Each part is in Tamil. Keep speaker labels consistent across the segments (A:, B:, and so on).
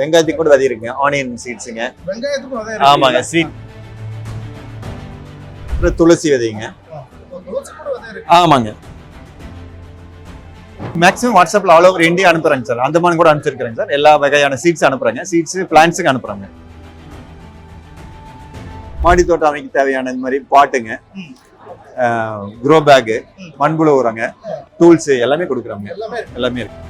A: வெங்காயத்துக்கு கூட விதை இருக்குங்க. ஆனியன் சீட்ஸுங்க
B: வெங்காயத்துக்கும் விதை
A: ஆமாங்க ஸ்வீட் அப்புறம் துளசி விதைங்க. ஆமாங்க. மேக்ஸிமம் வாட்ஸ்அப்ல ஆல் ஓவர் இந்தியா அனுப்புறேங்க சார் அந்தமான் கூட அனுப்பிச்சிருக்கிறேங்க சார் எல்லா வகையான சீட்ஸ் அனுப்புறேங்க. சீட்ஸ் பிளான்ஸுக்கு அனுப்புறேங்க. மாடி தோட்டம் அமைக்க தேவையான இந்த மாதிரி பாட்டுங்க. க்ரோ பேக்கு மண்புழு உரங்க டூல்ஸ் எல்லாமே கொடுக்குறோங்க
B: எல்லாமே இருக்கு.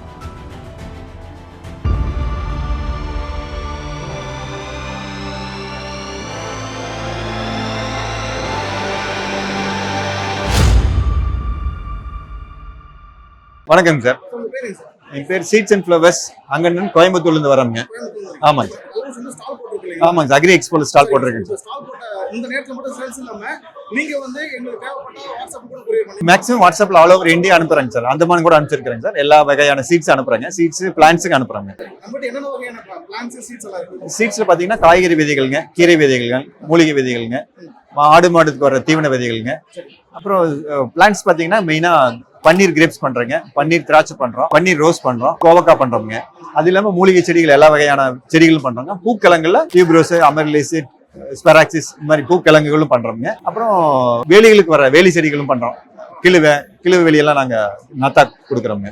A: வணக்கம் சார். என் பேர் சீட்ஸ் அண்ட் ஃப்ளவர்ஸ் அங்கன்னு கோயம்புத்தூர்ல இருந்து வரோங்க ஆமாங்க சார். ஆமாங்க சார். அக்ரி எக்ஸ்போல ஸ்டால் போட்டிருக்கேங்க சார்
B: ஸ்டால் போட்ட இந்த நேரத்துல மட்டும் சேல்ஸ் இல்லாம நீங்க வந்து எங்களுக்கு தேவைப்பட்ட வாட்ஸ்அப் கூட கொரியர் பண்ணி
A: மேக்ஸிமம் வாட்ஸ்அப்ல ஆல் ஓவர் இந்தியா அனுப்புறேங்க சார். அந்தமான் கூட அனுப்பிச்சிருக்கிறேங்க சார். எல்லா வகையான சீட்ஸ் அனுப்புறேங்க. சீட்ஸ் பிளான்ஸுக்கு அனுப்புறேங்க. சீட்ஸ்ல பாத்தீங்கன்னா காய்கறி விதைகள்ங்க கீரை விதைகள்ங்க மூலிகை விதைகள்ங்க ஆடு மாடுக்கு வர தீவன விதைகள்ங்க. அப்புறம் பிளான்ஸ் பாத்தீங்கன்னா மெயினா பன்னீர் கிரேப்ஸ் பண்றேங்க. பன்னீர் திராட்சை பண்றோம். பன்னீர் ரோஸ் பண்றோம். கோவக்காய் பண்றோங்க அது இல்லாம மூலிகை செடிகள் எல்லா வகையான செடிகளும் பண்றோங்க. பூக்கிழங்குல டியூப்ரோஸ் அமர்லிஸ் ஸ்பெராக்சிஸ் இந்த மாதிரி பூக்கிழங்குகளும் பண்றோங்க அப்புறம் வேலிகளுக்கு வர வேலி செடிகளும் பண்றோம். கிழுவை கிழுவை வேலியெல்லாம் நாங்க நத்தா கொடுக்குறோங்க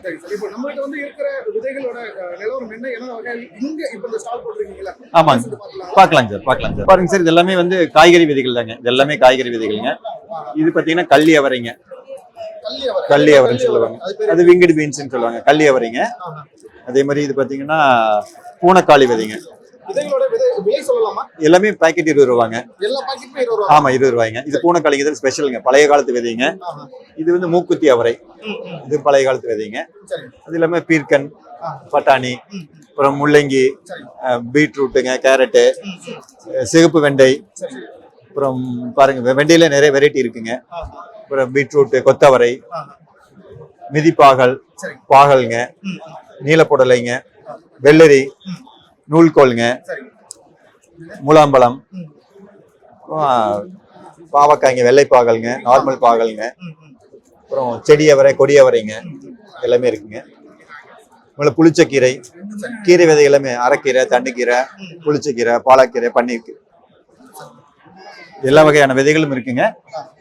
B: விதைகளோட நிலவரம் என்ன என்ன வகை இங்க இப்போ இந்த ஸ்டால் போட்டிருக்கீங்களா
A: ஆமாங்க.
B: இது பார்க்கலாம்?
A: பார்க்கலாம் சார் பார்க்கலாம் சார். பாருங்க சார் இது எல்லாமே வந்து காய்கறி விதைகள் தாங்க. இது எல்லாமே காய்கறி விதைகள்ங்க. இது பாத்தீங்கன்னா கள்ளி அவரைங்க.
B: கல்லி அவரை.
A: கள்ளி அவரைன்னு சொல்லுவாங்க.
B: அது
A: விங்கடு பீன்ஸ்னு சொல்லுவாங்க. கள்ளி அவரைங்க. அதே மாதிரி இது பாத்தீங்கன்னா பூனைக்காளி விதைங்க.
B: விதைகளோட விதை விலை சொல்லலாமா?
A: எல்லாமே பாக்கெட் இருபது ரூபாங்க.
B: எல்லா பாக்கெட்டுமே இருபது ரூபா.
A: ஆமா இருபது ரூபாய்ங்க. இது பூனைக்காளிங்க இது ஸ்பெஷலுங்க பழைய காலத்து விதைங்க. இது வந்து மூக்குத்தி அவரை. இது பழைய காலத்து விதைங்க. அது இல்லாம பீர்க்கன். பட்டாணி. அப்புறம் முள்ளங்கி பீட்ரூட்டுங்க கேரட்டு சிகப்பு வெண்டை. அப்புறம் பாருங்க வெண்டையில நிறைய வெரைட்டி இருக்குங்க. அப்புறம் பீட்ரூட் கொத்தவரை. மிதிப்பாகல் பாகல்ங்க. நீலப்புடலைங்க வெள்ளரி
B: நூல்கோளுங்க.
A: முலாம்பழம். பாவக்காய்ங்க வெள்ளை பாகல்ங்க நார்மல் பாகல்ங்க. அப்புறம் செடி அவரை கொடி அவரைங்க எல்லாமே இருக்குங்க. அப்புறம் புளிச்சக்கீரை. கீரை விதை எல்லாமே அரைக்கீரை தண்டுக்கீரை புளிச்சக்கீரை பாலக்கீரை பன்னீர் எல்லா வகையான விதைகளும் இருக்குங்க.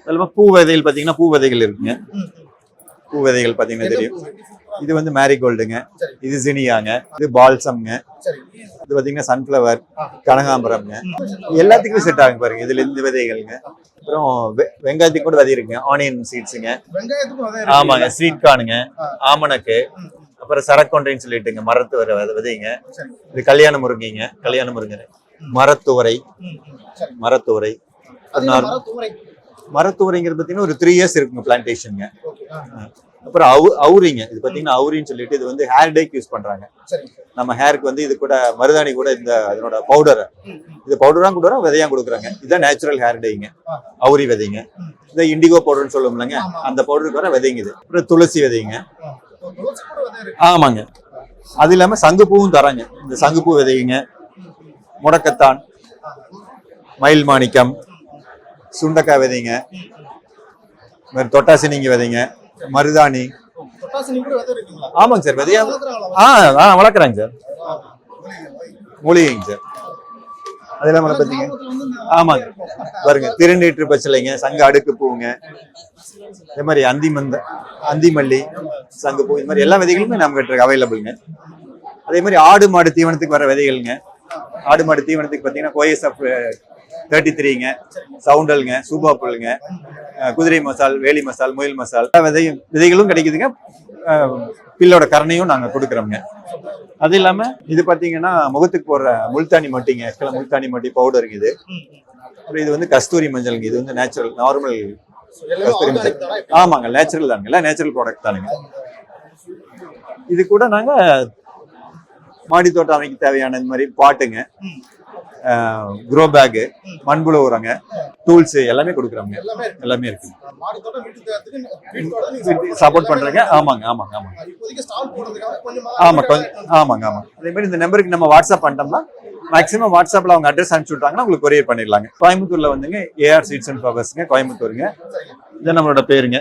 A: அதில் பூ விதைகள் பார்த்தீங்கன்னா பூ விதைகள் இருக்குங்க. பூ விதைகள் பார்த்தீங்கன்னா தெரியும். இது வந்து மேரிகோல்டுங்க. இது ஜினியாங்க இது பால்சம்ங்க இது பார்த்தீங்கன்னா சன்ஃப்ளவர். கனகாம்பரம்ங்க. எல்லாத்துக்குமே செட் ஆகும் பாருங்க. இதுல இந்த விதைகள்ங்க. அப்புறம் வெங்காயத்துக்கு கூட விதை இருக்குங்க. ஆனியன் சீட்ஸுங்க. ஆமாங்க. ஸ்வீட் கார்னுங்க. ஆமணக்கு. அப்புறம் சரக்கொன்றைன்னு சொல்லிட்டுங்க. மரத்து வர விதை- விதைங்க. இது கல்யாண முருங்கைங்க. கல்யாண முருங்கை மரத்துவரை. மரத்துவரை. மரத்துவரைங்கிறது பார்த்தீங்கன்னா ஒரு த்ரீ இயர்ஸ் இருக்குங்க பிளான்டேஷனுங்க. அப்புறம் அவு அவுரிங்க. இது பார்த்தீங்கன்னா அவுரின்னு சொல்லிட்டு இது வந்து ஹேர் டேக்கு யூஸ் பண்றாங்க.
B: சரி.
A: நம்ம ஹேருக்கு வந்து இது கூட மருதாணி கூட இந்த அதனோட பவுடர். இது பவுடரா கொடுக்குறோம் விதையா கொடுக்குறாங்க. இதுதான் நேச்சுரல் ஹேர் டேங்க. அவுரி விதைங்க. இந்த இண்டிகோ பவுடர்னு சொல்லுவோம்லங்க. அந்த பவுடருக்கு வர விதைங்க இது. அப்புறம் துளசி விதைங்க. ஆமாங்க. அது இல்லாம சங்குப்பூவும் தராங்க. இந்த சங்குப்பூ விதைங்க. முடக்கத்தான். மயில் மாணிக்கம். சுண்டக்காய் விதைங்க. இந்த மாதிரி தொட்டாசினிங்க விதைங்க. மருதாணி. ஆமாங்க சார் விதையா ஆ ஆ வளர்க்குறாங்க சார். மூலிகைங்க சார். அது இல்லாமல் பார்த்தீங்க ஆமாங்க. பாருங்க திருநீற்று பச்சிலைங்க சங்க அடுக்கு பூவுங்க இதே மாதிரி அந்தி மந்த அந்தி மல்லி சங்கு பூ இந்த மாதிரி எல்லா விதைகளுமே நம்ம கிட்ட அவைலபிள்ங்க அதே மாதிரி ஆடு மாடு தீவனத்துக்கு வர விதைகள்ங்க. ஆடு மாடு தீவனத்துக்கு பார்த்தீங்கன்னா கோஎஸ்எஃப் தேர்ட்டி த்ரீங்க சவுண்டல்ங்க சூபாப்புல்ங்க அஹ், குதிரை மசால் வேலி மசால் முயல் மசால் விதையும் விதைகளும் கிடைக்குதுங்க. பில்லோட கரணையும் நாங்கள் கொடுக்குறோங்க அது இல்லாம இது பாத்தீங்கன்னா முகத்துக்கு போடுற முல்தானி மட்டிங்க ஆக்சுவலா முல்தானி மட்டி பவுடருங்க இது. அப்புறம் இது வந்து கஸ்தூரி மஞ்சள்ங்க இது வந்து நேச்சுரல் நார்மல் கஸ்தூரி மஞ்சள். ஆமாங்க நேச்சுரல் தானுங்க இல்லை நேச்சுரல் ப்ராடக்ட் தானுங்க. இது கூட நாங்க மாடி தோட்டம் அமைக்க தேவையான இந்த மாதிரி பாட்டுங்க. க்ரோ பேக்கு மண்புழு உரங்க டூல்ஸ் எல்லாமே கொடுக்குறோங்க
B: எல்லாமே இருக்கு.
A: சப்போர்ட்
B: பண்றீங்க.
A: ஆமாங்க ஆமாங்க ஆமாங்க. ஆமா ஆமாங்க ஆமாங்க. அதே மாதிரி இந்த நம்பருக்கு நம்ம வாட்ஸ்அப் பண்ணிட்டோம்னா மேக்ஸிமம் வாட்ஸ்அப்ல அவங்க அட்ரஸ் அனுப்பிச்சு விட்டாங்கன்னா உங்களுக்கு கொரியர் பண்ணிடலாங்க. கோயம்புத்தூர்ல வந்துங்க ஏஆர் சீட்ஸ் அண்ட் ஃப்ளவர்ஸ்ங்க கோயம்புத்தூருங்க.
B: சரிங்க.
A: இது நம்மளோட பேருங்க.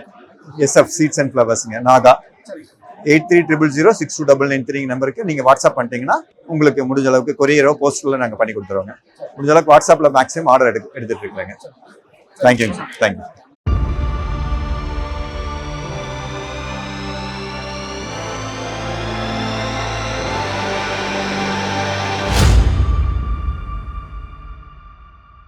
A: SF seeds and ஃப்ளவர்ஸ்ங்க Naga. Eight three triple zero six two double nine three நம்பருக்கு நீங்கள் வாட்ஸ்அப் பண்ணிட்டீங்கன்னா உங்களுக்கு முடிஞ்ச அளவுக்கு கொரியரோ போஸ்டரில் நாங்கள் பண்ணி கொடுத்துருவோங்க. முடிஞ்ச அளவுக்கு வாட்ஸ்அப்பில் மேக்ஸிமம் ஆர்டர் எடு எடுத்துட்டு இருக்கிறேங்க தேங்க்யூங்க சார் தேங்க்யூ